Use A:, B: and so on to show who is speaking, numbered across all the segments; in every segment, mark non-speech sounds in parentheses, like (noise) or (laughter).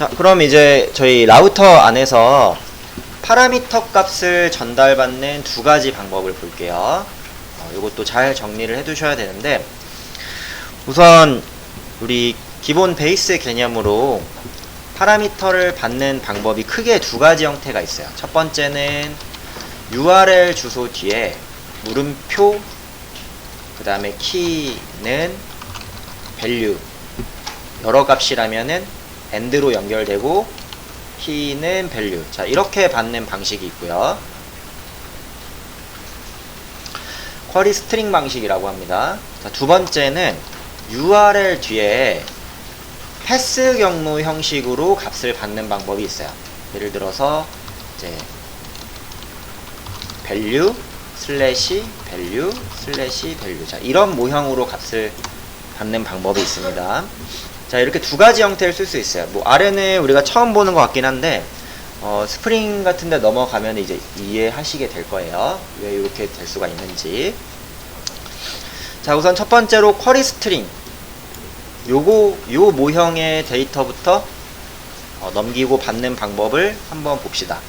A: 자, 그럼 이제 저희 라우터 안에서 파라미터 값을 전달받는 두 가지 방법을 볼게요. 어, 이것도 잘 정리를 해 두셔야 되는데, 우선 우리 기본 베이스 개념으로 파라미터를 받는 방법이 크게 두 가지 형태가 있어요. 첫 번째는 URL 주소 뒤에 물음표, 그 다음에 키는 value, 여러 값이라면은 end로 연결되고 키는 value. 자, 이렇게 받는 방식이 있고요. 쿼리 스트링 방식이라고 합니다. 자, 두 번째는 URL 뒤에 패스 경로 형식으로 값을 받는 방법이 있어요. 예를 들어서 이제 value 슬래시 value 슬래시 value 자 이런 모형으로 값을 받는 방법이 있습니다. 자 이렇게 두 가지 형태를 쓸 수 있어요. 뭐 아래는 우리가 처음 보는 것 같긴 한데 어, 스프링 같은데 넘어가면 이제 이해하시게 될 거예요. 왜 이렇게 될 수가 있는지. 자 우선 첫 번째로 쿼리 스트링 요거 요 모형의 데이터부터 어, 넘기고 받는 방법을 한번 봅시다.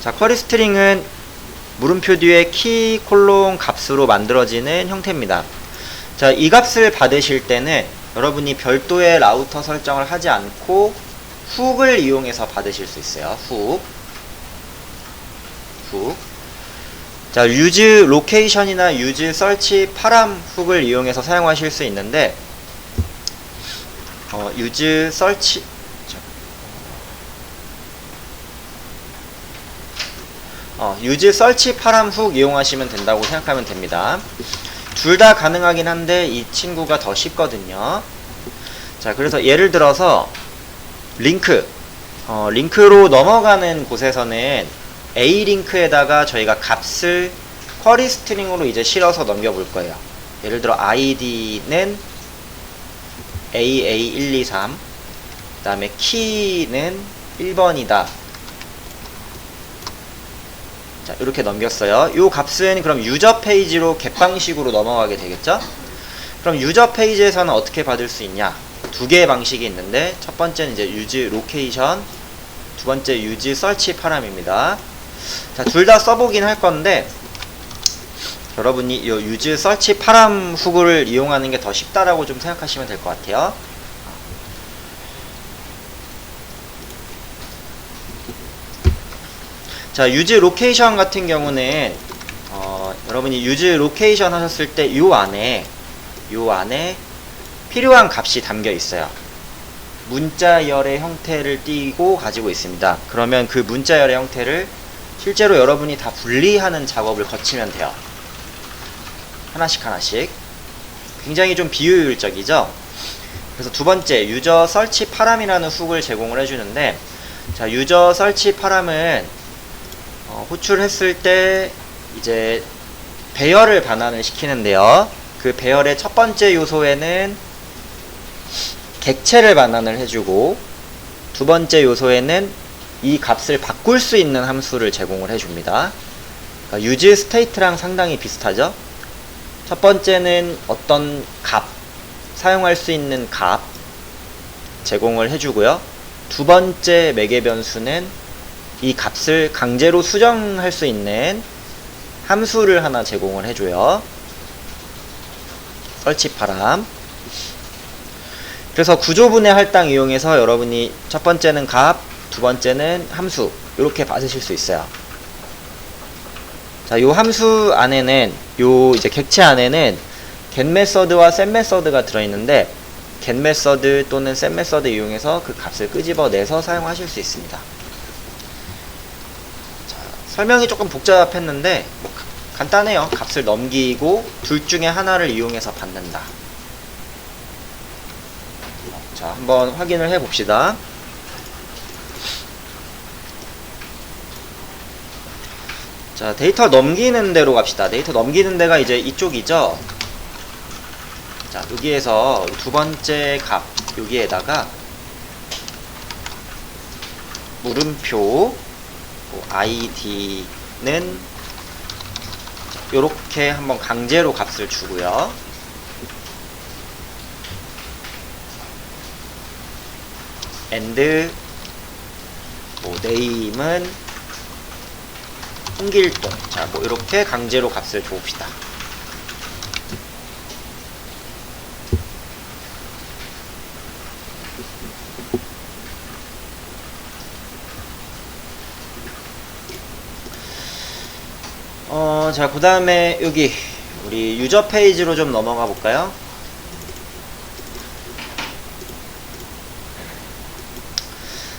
A: 자 쿼리 스트링은 물음표 뒤에 키 콜론 값으로 만들어지는 형태입니다. 자, 이 값을 받으실 때는 여러분이 별도의 라우터 설정을 하지 않고 훅을 이용해서 받으실 수 있어요. 훅. 훅. 자, use 로케이션이나 use search 파람 훅을 이용해서 사용하실 수 있는데 어, use search 어, use search 파람 훅 이용하시면 된다고 생각하면 됩니다. 둘 다 가능하긴 한데 이 친구가 더 쉽거든요. 자, 그래서 예를 들어서 링크 어, 링크로 넘어가는 곳에서는 A 링크에다가 저희가 값을 쿼리 스트링으로 이제 실어서 넘겨볼 거예요. 예를 들어 id는 AA123 그 다음에 키는 1번이다. 자, 이렇게 넘겼어요. 이 값은 그럼 유저 페이지로 겟방식으로 넘어가게 되겠죠? 그럼 유저 페이지에서는 어떻게 받을 수 있냐? 두 개의 방식이 있는데 첫 번째는 이제 use location, 두 번째 use search 파람입니다. 자, 둘 다 써보긴 할 건데 여러분이 이 use search 파람 훅을 이용하는 게 더 쉽다라고 좀 생각하시면 될 것 같아요. 자, 유즈 로케이션 같은 경우는 어, 여러분이 유즈 로케이션 하셨을 때요 안에 요 안에 필요한 값이 담겨 있어요. 문자열의 형태를 띠고 가지고 있습니다. 그러면 그 문자열의 형태를 실제로 여러분이 다 분리하는 작업을 거치면 돼요. 하나씩 하나씩. 굉장히 좀 비효율적이죠? 그래서 두 번째, 유저 설치 파람이라는 훅을 제공을 해주는데, 자, 유저 설치 파람은 어, 호출했을 때 이제 배열을 반환을 시키는데요. 그 배열의 첫 번째 요소에는 객체를 반환을 해주고 두 번째 요소에는 이 값을 바꿀 수 있는 함수를 제공을 해줍니다. 그러니까 use state랑 상당히 비슷하죠. 첫 번째는 어떤 값 사용할 수 있는 값 제공을 해주고요. 두 번째 매개 변수는 이 값을 강제로 수정할 수 있는 함수를 하나 제공을 해줘요. 설치파람. 그래서 구조분해 할당 이용해서 여러분이 첫 번째는 값, 두 번째는 함수 이렇게 받으실 수 있어요. 자, 요 함수 안에는 요 이제 객체 안에는 get 메서드와 set 메서드가 들어 있는데 get 메서드 또는 set 메서드 이용해서 그 값을 끄집어내서 사용하실 수 있습니다. 설명이 조금 복잡했는데 뭐 가- 간단해요. 값을 넘기고 둘 중에 하나를 이용해서 받는다. 자, 한번 확인을 해 봅시다. 자, 데이터 넘기는 대로 갑시다. 데이터 넘기는 데가 이제 이쪽이죠. 자, 여기에서 두 번째 값 여기에다가 물음표 뭐 id는 요렇게 한번 강제로 값을 주고요. and 뭐 name은 홍길동 자 뭐 이렇게 강제로 값을 줘봅시다 어, 자, 그 다음에 여기 우리 유저 페이지로 좀 넘어가 볼까요?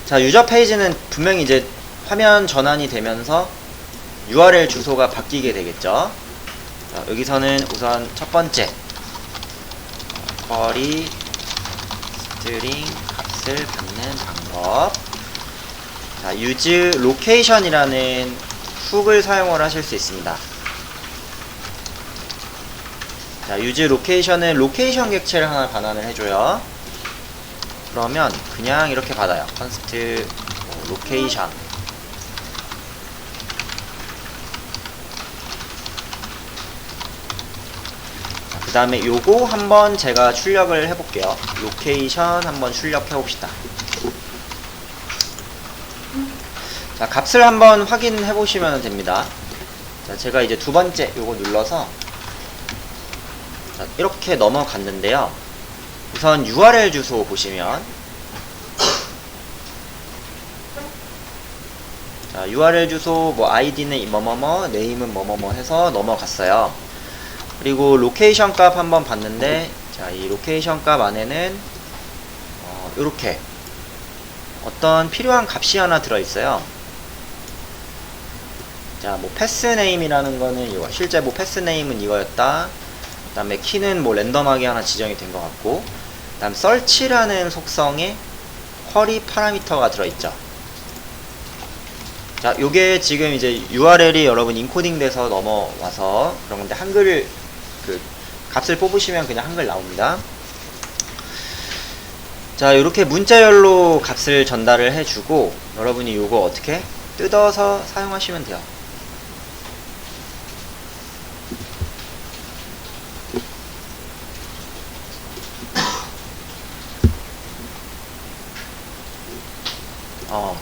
A: 자, 유저 페이지는 분명히 이제 화면 전환이 되면서 URL 주소가 바뀌게 되겠죠. 자, 여기서는 우선 첫 번째 쿼리 스트링 값을 받는 방법 자, use location이라는 훅을 사용을 하실 수 있습니다. 자, use location은 로케이션 객체를 하나 반환을 해줘요. 그러면 그냥 이렇게 받아요. 뭐, location 그 다음에 요거 한번 제가 출력을 해볼게요. 로케이션 한번 출력해 봅시다. 자, 값을 한번 확인해 보시면 됩니다. 자, 제가 이제 두 번째 요거 눌러서 자, 이렇게 넘어갔는데요. 우선 URL 주소 보시면 자, URL 주소 뭐 아이디는 뭐뭐뭐, 네임은 뭐뭐뭐 해서 넘어갔어요. 그리고 로케이션 값 한번 봤는데 자, 이 로케이션 값 안에는 어, 이렇게 어떤 필요한 값이 하나 들어 있어요. 자, 뭐 패스 네임이라는 거는 이거 실제 뭐 패스 네임은 이거였다. 그다음에 키는 뭐 랜덤하게 하나 지정이 된 것 같고, 그다음 search라는 속성에 쿼리 파라미터가 들어 있죠. 자, 요게 지금 이제 URL이 여러분 인코딩 돼서 넘어와서 그런 건데 한글 그 값을 뽑으시면 그냥 한글 나옵니다. 자, 이렇게 문자열로 값을 전달을 해주고 여러분이 요거 어떻게 뜯어서 사용하시면 돼요. 어,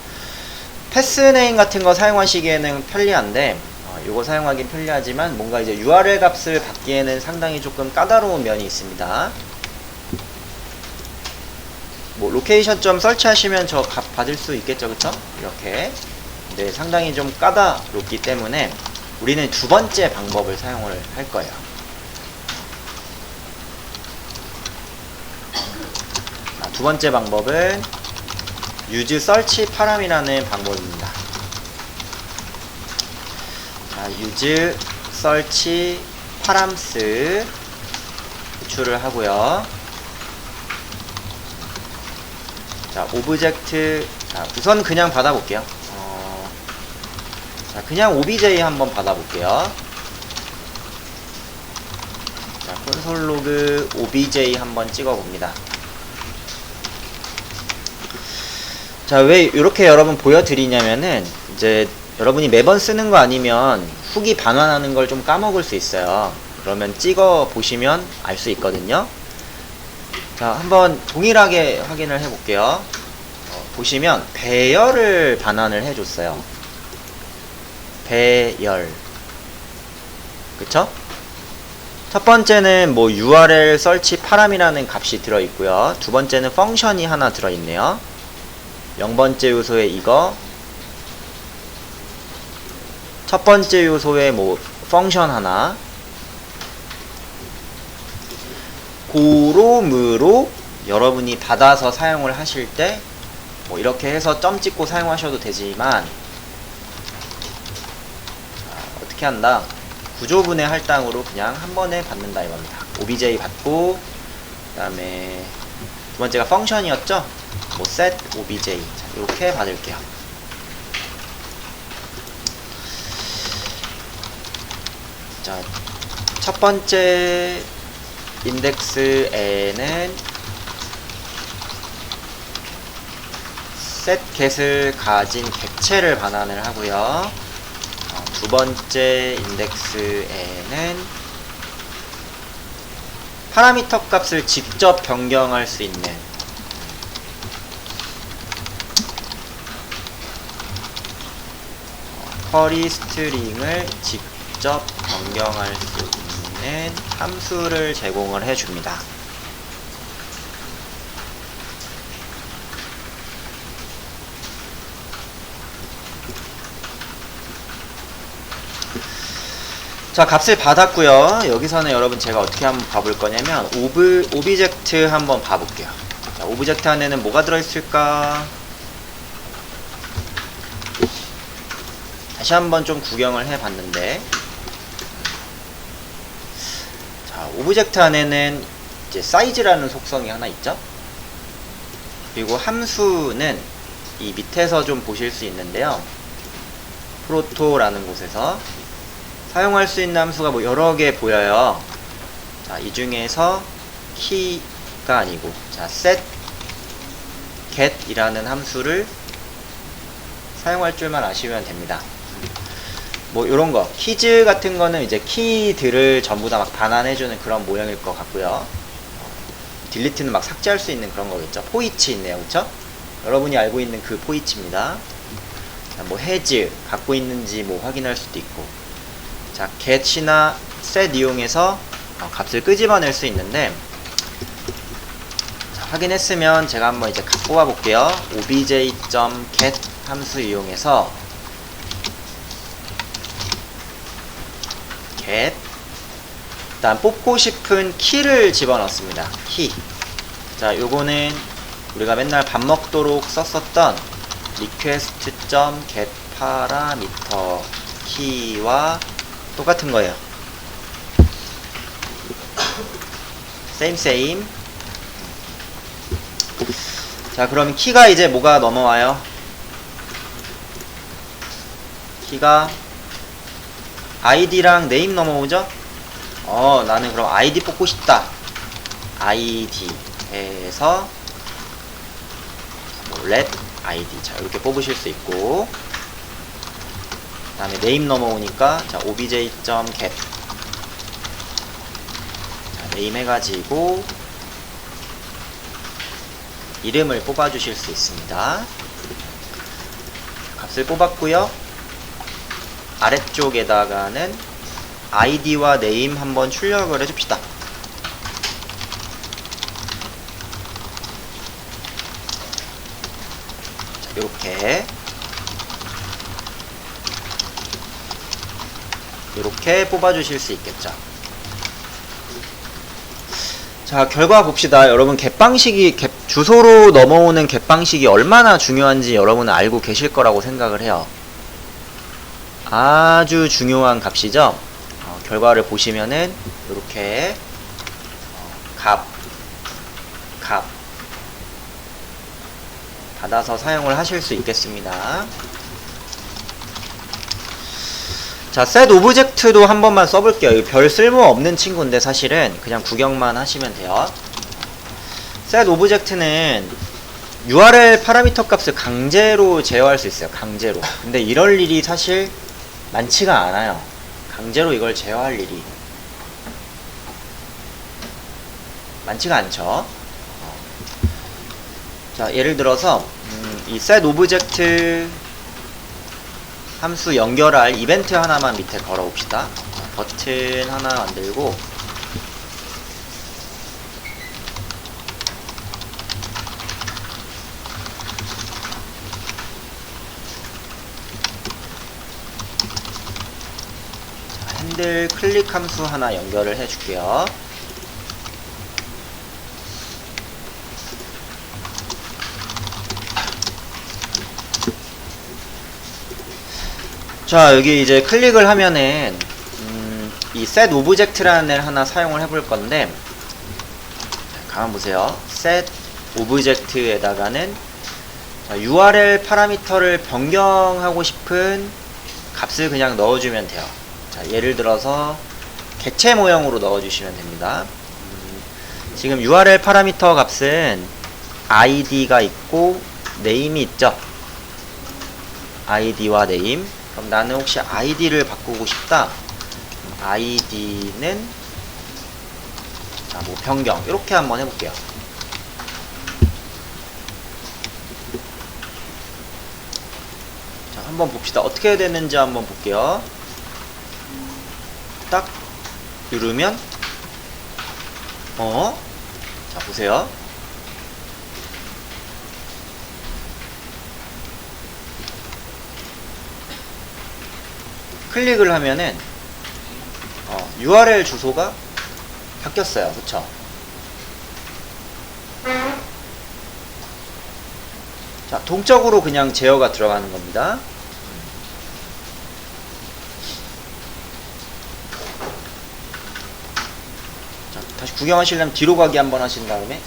A: 패스네임 같은 거 사용하시기에는 편리한데 어, 이거 사용하긴 편리하지만 뭔가 이제 URL 값을 받기에는 상당히 조금 까다로운 면이 있습니다. 뭐 로케이션 점 설치하시면 저 값 받을 수 있겠죠, 그쵸? 이렇게 네, 상당히 좀 까다롭기 때문에 우리는 두 번째 방법을 사용을 할 거예요. 자, 두 번째 방법은 use search 파람이라는 방법입니다. 자, use search 파람스 구출을 하고요. 자, 오브젝트 자, 우선 그냥 받아볼게요. 어, 자, 그냥 obj 한번 받아볼게요. 자, 콘솔 로그 obj 한번 찍어봅니다. 자, 왜 이렇게 여러분 보여드리냐면은, 이제 여러분이 매번 쓰는 거 아니면 훅이 반환하는 걸 좀 까먹을 수 있어요. 그러면 찍어 보시면 알 수 있거든요. 자, 한번 동일하게 확인을 해 볼게요. 어, 보시면 배열을 반환을 해 줬어요. 배열. 그쵸? 첫 번째는 뭐 URL search 파람이라는 값이 들어 있고요. 두 번째는 펑션이 하나 들어 있네요. 0번째 요소에 이거. 첫 번째 요소에 뭐 펑션 하나. 고롬으로 여러분이 받아서 사용을 하실 때 뭐 이렇게 해서 점 찍고 사용하셔도 되지만 자, 어떻게 한다? 구조분해 할당으로 그냥 한 번에 받는다 이겁니다. Obj 받고 그 다음에 두 번째가 펑션이었죠 뭐 set obj 자, 이렇게 받을게요. 자, 첫 번째 인덱스에는 set get을 가진 객체를 반환을 하고요. 어, 두 번째 인덱스에는 파라미터 값을 직접 변경할 수 있는 쿼리 스트링을 직접 변경할 수 있는 함수를 제공을 해줍니다. 자 값을 받았고요. 여기서는 여러분 제가 어떻게 한번 봐볼 거냐면 오브, 오비젝트 한번 봐볼게요. 자, 오브젝트 안에는 뭐가 들어있을까 다시 한번 좀 구경을 해 봤는데 자 오브젝트 안에는 이제 사이즈라는 속성이 하나 있죠 그리고 함수는 이 밑에서 좀 보실 수 있는데요 프로토라는 곳에서 사용할 수 있는 함수가 뭐 여러 개 보여요. 자, 이 중에서 키가 아니고, 자, set get이라는 함수를 사용할 줄만 아시면 됩니다. 뭐, 요런 거. 키즈 같은 거는 이제 키들을 전부 다 막 반환해주는 그런 모형일 것 같고요. 딜리트는 막 삭제할 수 있는 그런 거겠죠. 포이치 있네요. 그쵸? 여러분이 알고 있는 그 포이치입니다. 자, 뭐, 해즈 갖고 있는지 뭐 확인할 수도 있고, 자, get이나 set 이용해서 어, 값을 끄집어낼 수 있는데 자, 확인했으면 제가 한번 이제 값 뽑아볼게요. obj.get 함수 이용해서 get 일단 뽑고 싶은 키를 집어넣습니다. 키. 자, 요거는 우리가 맨날 밥 먹도록 썼었던 request.get parameter 키와 똑같은 거예요. same same. 자, 그럼 키가 이제 뭐가 넘어와요? 키가 아이디랑 네임 넘어오죠? 어, 나는 그럼 아이디 뽑고 싶다. 아이디에서 뭐 let 아이디 자 이렇게 뽑으실 수 있고 그 다음에 네임 넘어오니까 자 obj.get 자, 네임 해가지고 이름을 뽑아주실 수 있습니다. 값을 뽑았고요. 아래쪽에다가는 아이디와 네임 한번 출력을 해줍시다. 자, 이렇게 이렇게 뽑아주실 수 있겠죠. 자, 결과 봅시다. 여러분, 갯방식이, 갯- 주소로 넘어오는 갯방식이 얼마나 중요한지 여러분은 알고 계실 거라고 생각을 해요. 아주 중요한 값이죠. 어, 결과를 보시면은, 이렇게, 어, 값, 값, 받아서 사용을 하실 수 있겠습니다. 자, set 오브젝트도 한 번만 써볼게요. 별 쓸모 없는 친구인데 사실은 그냥 구경만 하시면 돼요. set 오브젝트는 URL 파라미터 값을 강제로 제어할 수 있어요. 강제로. 근데 이럴 일이 사실 많지가 않아요. 강제로 이걸 제어할 일이 많지가 않죠. 어. 자, 예를 들어서 음, 이 set 오브젝트 함수 연결할 이벤트 하나만 밑에 걸어 봅시다. 자, 버튼 하나 만들고 자, 핸들 클릭 함수 하나 연결을 해줄게요. 자 여기 이제 클릭을 하면은 음, 이 set 오브젝트라는 애를 하나 사용을 해볼 건데 자, 가만 보세요 set 자, URL 파라미터를 변경하고 싶은 값을 그냥 넣어주면 돼요 자 예를 들어서 객체 모형으로 넣어주시면 됩니다 음, 지금 URL 파라미터 값은 id가 있고 name이 있죠 id와 name 그럼 나는 혹시 아이디를 바꾸고 싶다. 아이디는 자, 뭐 변경 이렇게 한번 해볼게요. 자, 한번 봅시다. 어떻게 되는지 한번 볼게요. 딱 누르면 어? 자, 보세요. 클릭을 하면은 어, URL 주소가 바뀌었어요. 그쵸? 자, 동적으로 그냥 제어가 들어가는 겁니다. 자, 다시 구경하시려면 뒤로 가기 한번 하신 다음에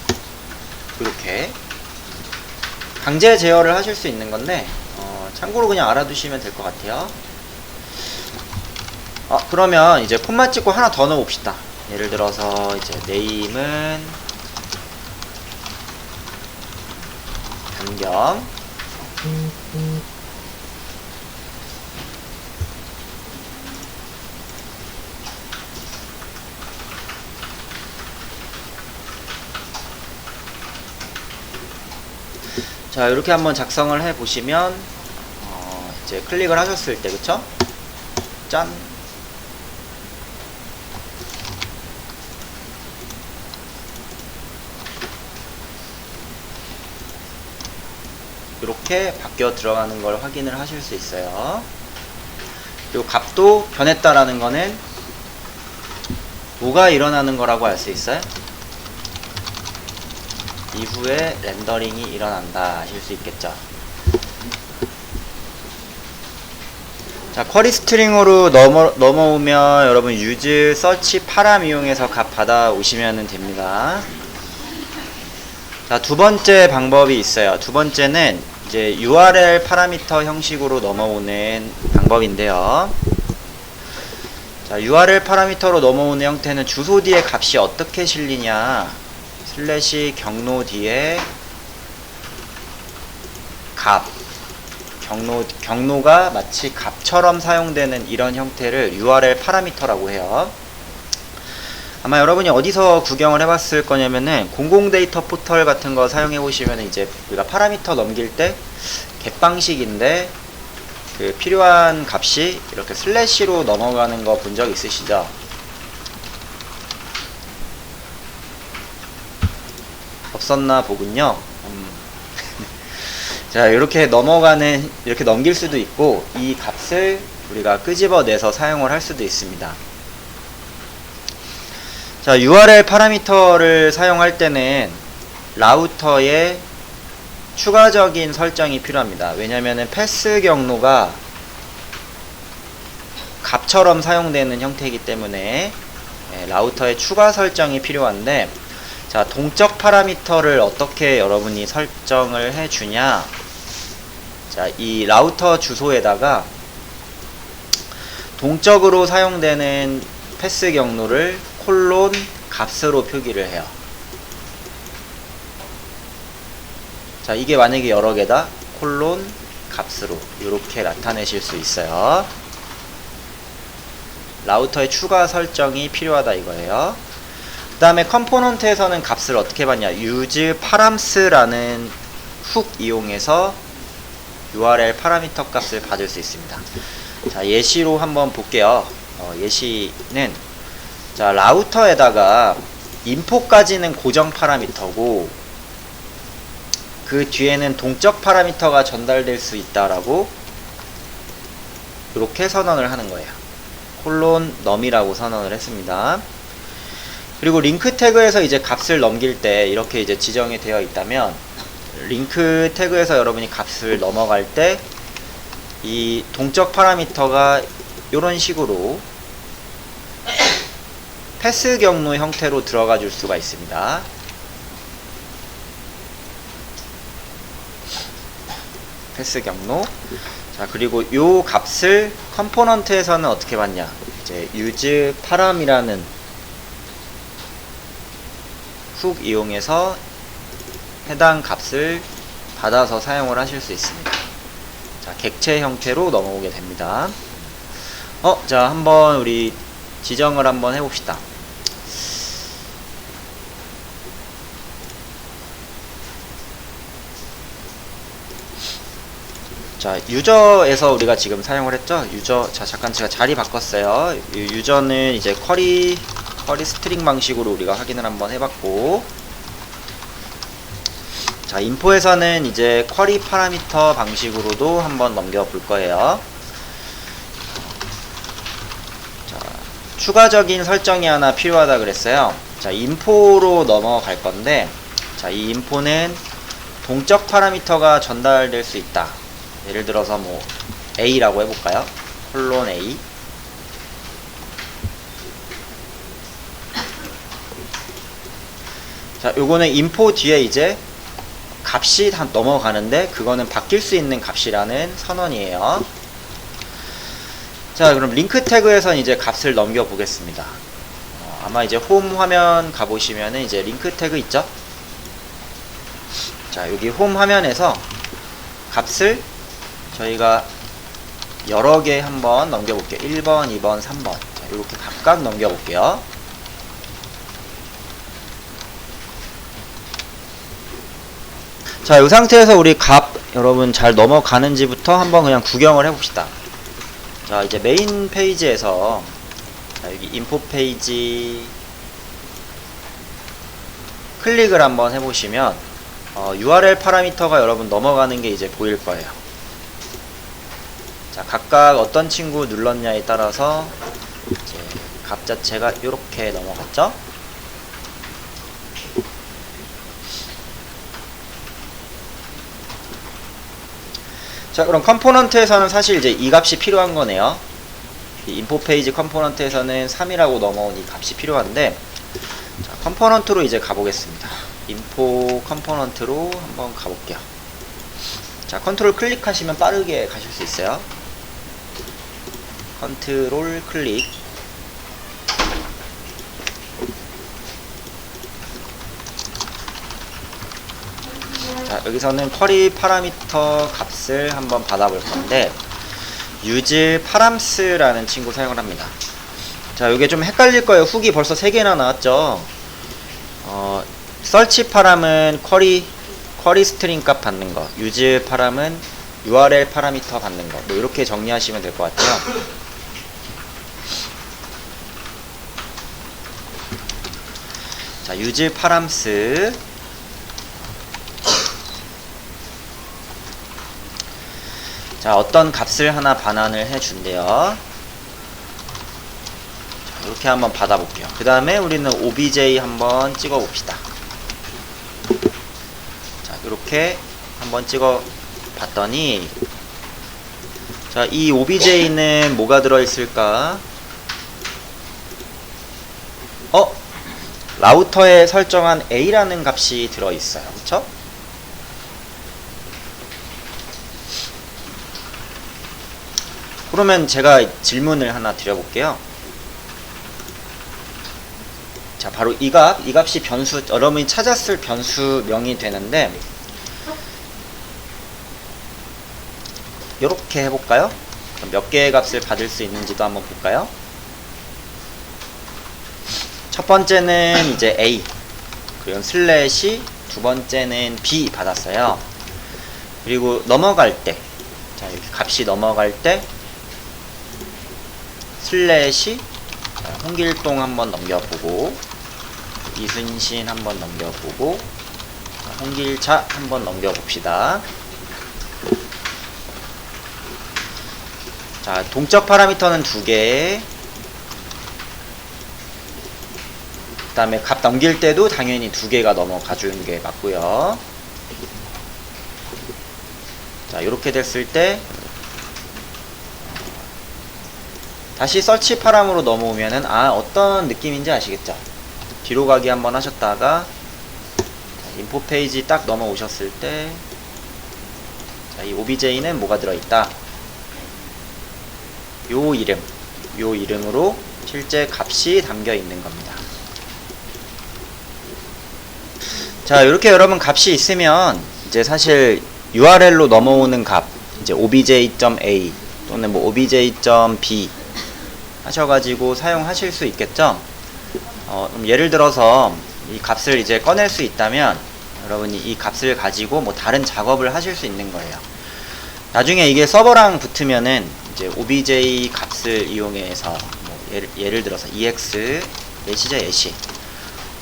A: 이렇게 강제 제어를 하실 수 있는 건데 어, 참고로 그냥 알아두시면 될 것 같아요. 어, 그러면 이제 폼만 찍고 하나 더 넣어봅시다. 예를 들어서 이제 네임은 변경 자 이렇게 한번 작성을 해 보시면 어, 이제 클릭을 하셨을 때 그쵸? 짠 이렇게 바뀌어 들어가는 걸 확인을 하실 수 있어요. 그리고 값도 변했다라는 거는 뭐가 일어나는 거라고 알 수 있어요? 이후에 렌더링이 일어난다 하실 수 있겠죠. 자, 쿼리 스트링으로 넘어, 넘어오면 여러분 use search 파람 이용해서 값 받아 오시면 됩니다. 자, 두 번째 방법이 있어요. 두 번째는 이제 URL 파라미터 형식으로 넘어오는 방법인데요. 자, URL 파라미터로 넘어오는 형태는 주소 뒤에 값이 어떻게 실리냐. 슬래시 경로 뒤에 값. 경로, 경로가 마치 값처럼 사용되는 이런 형태를 URL 파라미터라고 해요. 아마 여러분이 어디서 구경을 해봤을 거냐면은 공공 데이터 포털 같은 거 사용해 보시면 이제 우리가 파라미터 넘길 때 갯방식인데 그 필요한 값이 이렇게 슬래시로 넘어가는 거 본 적 있으시죠? 없었나 보군요. 음. (laughs) 자, 이렇게 넘어가는, 이렇게 넘길 수도 있고, 이 값을 우리가 끄집어내서 사용을 할 수도 있습니다. 자, URL 파라미터를 사용할 때는 라우터에 추가적인 설정이 필요합니다. 왜냐면은 패스 경로가 값처럼 사용되는 형태이기 때문에 예, 라우터에 추가 설정이 필요한데 자, 동적 파라미터를 어떻게 여러분이 설정을 해 주냐? 자, 이 라우터 주소에다가 동적으로 사용되는 패스 경로를 콜론 값으로 표기를 해요. 자, 이게 만약에 여러 개다. 콜론 값으로 이렇게 나타내실 수 있어요. 라우터의 추가 설정이 필요하다 이거예요. 그 다음에 컴포넌트에서는 값을 어떻게 받냐. use params.라는 훅 이용해서 URL 파라미터 값을 받을 수 있습니다. 자, 예시로 한번 볼게요. 어, 예시는 자, 라우터에다가 인포까지는 고정 파라미터고 그 뒤에는 동적 파라미터가 전달될 수 있다라고 이렇게 선언을 하는 거예요. 콜론 넘이라고 선언을 했습니다. 그리고 링크 태그에서 이제 값을 넘길 때 이렇게 이제 지정이 되어 있다면 링크 태그에서 여러분이 값을 넘어갈 때 이 동적 파라미터가 이런 식으로 패스 경로 형태로 들어가 줄 수가 있습니다. 패스 경로. 자, 그리고 요 값을 컴포넌트에서는 어떻게 받냐? 이제 use param이라는 훅 이용해서 해당 값을 받아서 사용을 하실 수 있습니다. 자, 객체 형태로 넘어오게 됩니다. 어, 자, 한번 우리 지정을 한번 해봅시다. 자, 유저에서 우리가 지금 사용을 했죠? 유저, 자, 잠깐 제가 자리 바꿨어요. 이 유저는 이제 쿼리, 쿼리 스트링 방식으로 우리가 확인을 한번 해봤고, 자, 인포에서는 이제 쿼리 파라미터 방식으로도 한번 넘겨 볼 거예요. 자, 추가적인 설정이 하나 필요하다 그랬어요. 자, 인포로 넘어갈 건데, 자, 이 인포는 동적 파라미터가 전달될 수 있다. 예를 들어서 뭐 A라고 해볼까요? 콜론 A 자 요거는 인포 뒤에 이제 값이 다 넘어가는데 그거는 바뀔 수 있는 값이라는 선언이에요 자 그럼 링크 태그에선 이제 값을 넘겨 보겠습니다 어, 아마 이제 홈 화면 가보시면은 이제 링크 태그 있죠 자 여기 홈 화면에서 값을 저희가 여러 개 한번 넘겨볼게요. 1번, 2번, 3번. 자, 이렇게 각각 넘겨볼게요. 자, 이 상태에서 우리 값 여러분 잘 넘어가는지부터 한번 그냥 구경을 해봅시다. 자, 이제 메인 페이지에서 자, 여기 인포 페이지 클릭을 한번 해보시면 어, URL 파라미터가 여러분 넘어가는 게 이제 보일 거예요. 자, 각각 어떤 친구 눌렀냐에 따라서 이제 값 자체가 이렇게 넘어갔죠. 자, 그럼 컴포넌트에서는 사실 이제 이 값이 필요한 거네요. 이 인포 페이지 컴포넌트에서는 3이라고 넘어온 이 값이 필요한데 자, 컴포넌트로 이제 가보겠습니다. 인포 컴포넌트로 한번 가볼게요. 자, 컨트롤 클릭하시면 빠르게 가실 수 있어요. 컨트롤 클릭. 자, 여기서는 쿼리 파라미터 값을 한번 받아볼 건데, use params,라는 친구 사용을 합니다. 자, 이게 좀 헷갈릴 거예요. 훅이 벌써 3개나 나왔죠? 어, search param은 쿼리, 쿼리 스트링 값 받는 거, use param은 URL 파라미터 받는 거, 뭐 이렇게 정리하시면 될 것 같아요. 자, use params. 자, 어떤 값을 하나 반환을 해준대요. 자, 이렇게 한번 받아볼게요. 그 다음에 우리는 obj 한번 찍어 봅시다. 자, 이렇게 한번 찍어 봤더니, 자, 이 obj는 뭐가 들어있을까? 어? 라우터에 설정한 a라는 값이 들어있어요. 그쵸? 그러면 제가 질문을 하나 드려볼게요. 자, 바로 이 값, 이 값이 변수, 여러분이 찾았을 변수명이 되는데, 이렇게 해볼까요? 몇 개의 값을 받을 수 있는지도 한번 볼까요? 첫 번째는 이제 A, 그리고 슬래시, 두 번째는 B 받았어요. 그리고 넘어갈 때, 자, 이렇게 값이 넘어갈 때, 슬래시, 자, 홍길동 한번 넘겨보고, 이순신 한번 넘겨보고, 자, 홍길차 한번 넘겨봅시다. 자, 동적 파라미터는 두 개. 그 다음에 값 넘길 때도 당연히 두 개가 넘어가 주는 게 맞고요. 자, 이렇게 됐을 때 다시 설치 파람으로 넘어오면은 아, 어떤 느낌인지 아시겠죠? 뒤로 가기 한번 하셨다가 자, 인포 페이지 딱 넘어오셨을 때 자, 이 OBJ는 뭐가 들어있다? 요 이름, 요 이름으로 실제 값이 담겨 있는 겁니다. 자, 이렇게 여러분 값이 있으면 이제 사실 URL로 넘어오는 값, 이제 obj.a 또는 뭐 obj.b 하셔가지고 사용하실 수 있겠죠? 어, 예를 들어서 이 값을 이제 꺼낼 수 있다면 여러분이 이 값을 가지고 뭐 다른 작업을 하실 수 있는 거예요. 나중에 이게 서버랑 붙으면은 이제 obj 값을 이용해서 뭐 예를, 예를 들어서 ex 예시죠 예시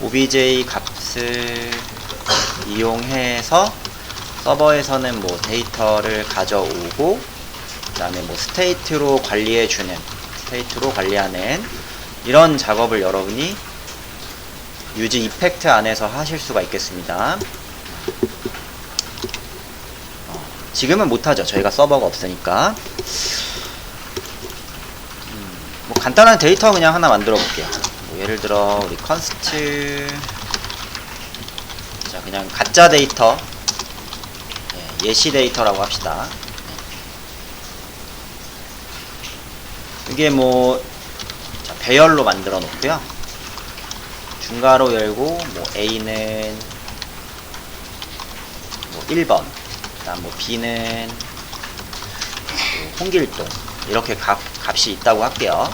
A: obj 값을 이용해서 서버에서는 뭐 데이터를 가져오고 그 다음에 뭐 스테이트로 관리해 주는 스테이트로 관리하는 이런 작업을 여러분이 유지 이펙트 안에서 하실 수가 있겠습니다. 어, 지금은 못하죠. 저희가 서버가 없으니까. 음, 뭐 간단한 데이터 그냥 하나 만들어 볼게요. 뭐 예를 들어 우리 컨스트 자 그냥 가짜 데이터 예, 예시 데이터라고 합시다. 이게 뭐 자, 배열로 만들어 놓고요. 중괄호 열고 뭐 A는 뭐 1번, 그다음 뭐 B는 뭐 홍길동 이렇게 값 값이 있다고 할게요.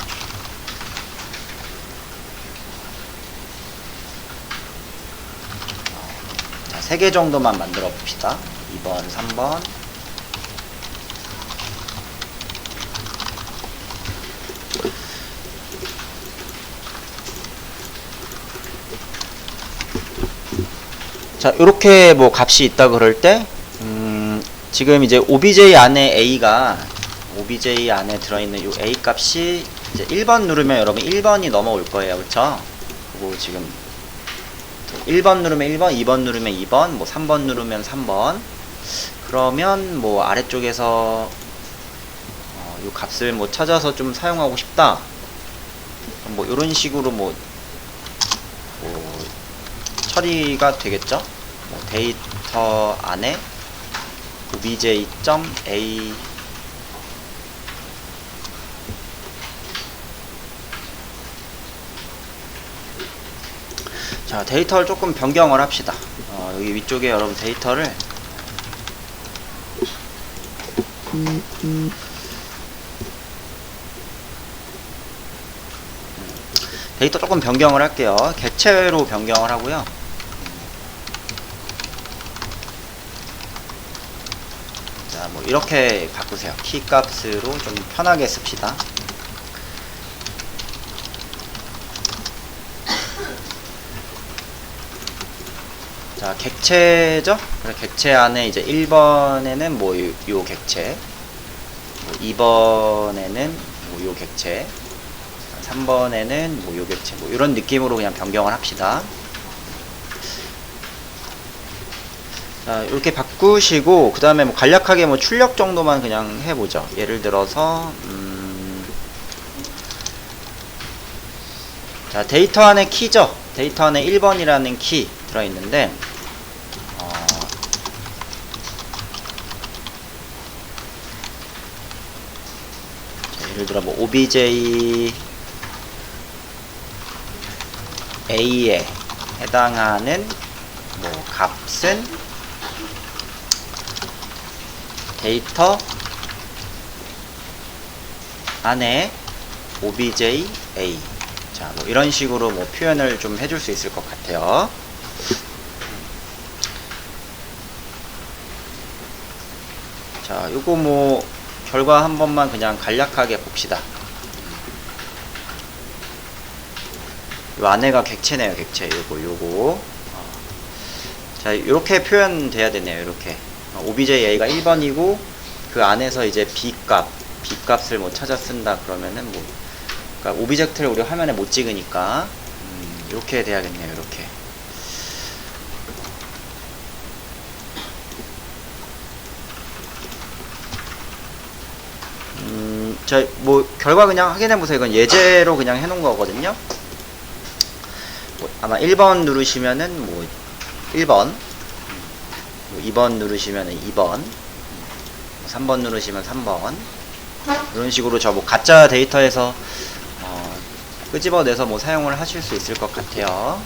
A: 자, 3개 정도만 만들어 봅시다. 2번, 3번. 자, 요렇게 뭐 값이 있다 그럴 때, 음, 지금 이제 obj 안에 a가, obj 안에 들어있는 요 a 값이 이제 1번 누르면 여러분 1번이 넘어올 거예요. 그쵸? 그리고 지금 1번 누르면 1번, 2번 누르면 2번, 뭐 3번 누르면 3번. 그러면 뭐 아래쪽에서 어, 요 값을 뭐 찾아서 좀 사용하고 싶다. 뭐 이런 식으로 뭐, 뭐 처리가 되겠죠? 뭐 데이터 안에 obj.a 자 데이터를 조금 변경을 합시다. 어, 여기 위쪽에 여러분 데이터를 데이터 조금 변경을 할게요. 객체로 변경을 하고요. 자, 뭐 이렇게 바꾸세요. 키 값으로 좀 편하게 씁시다. 자, 객체죠? 그래, 객체 안에 이제 1번에는 뭐, 요, 요 객체. 뭐 2번에는 뭐, 요 객체. 3번에는 뭐, 요 객체. 뭐, 이런 느낌으로 그냥 변경을 합시다. 자, 이렇게 바꾸시고, 그 다음에 뭐, 간략하게 뭐, 출력 정도만 그냥 해보죠. 예를 들어서, 음, 자, 데이터 안에 키죠? 데이터 안에 1번이라는 키 들어있는데, 어, 자, 예를 들어 뭐 obj a에 해당하는 뭐 값은 데이터 안에 obj a 자, 뭐 이런 식으로 뭐 표현을 좀 해줄 수 있을 것 같아요. 자, 요거 뭐 결과 한 번만 그냥 간략하게 봅시다. 요 안에가 객체네요, 객체. 요거, 요거. 어. 자, 요렇게 표현돼야 되네요, 요렇게. 어, obj-a가 1번이고, 그 안에서 이제 b 값, b 값을 뭐 찾아 쓴다 그러면은 뭐, 그러니까 오비젝트를 우리 화면에 못 찍으니까, 음, 요렇게 돼야겠네요, 요렇게. 음, 저, 뭐, 결과 그냥 확인해 보세요. 이건 예제로 그냥 해 놓은 거거든요. 뭐, 아마 1번 누르시면은, 뭐, 1번. 뭐 2번 누르시면은 2번. 뭐 3번 누르시면 3번. 이런 식으로 저 뭐, 가짜 데이터에서, 어, 끄집어내서 뭐 사용을 하실 수 있을 것 같아요.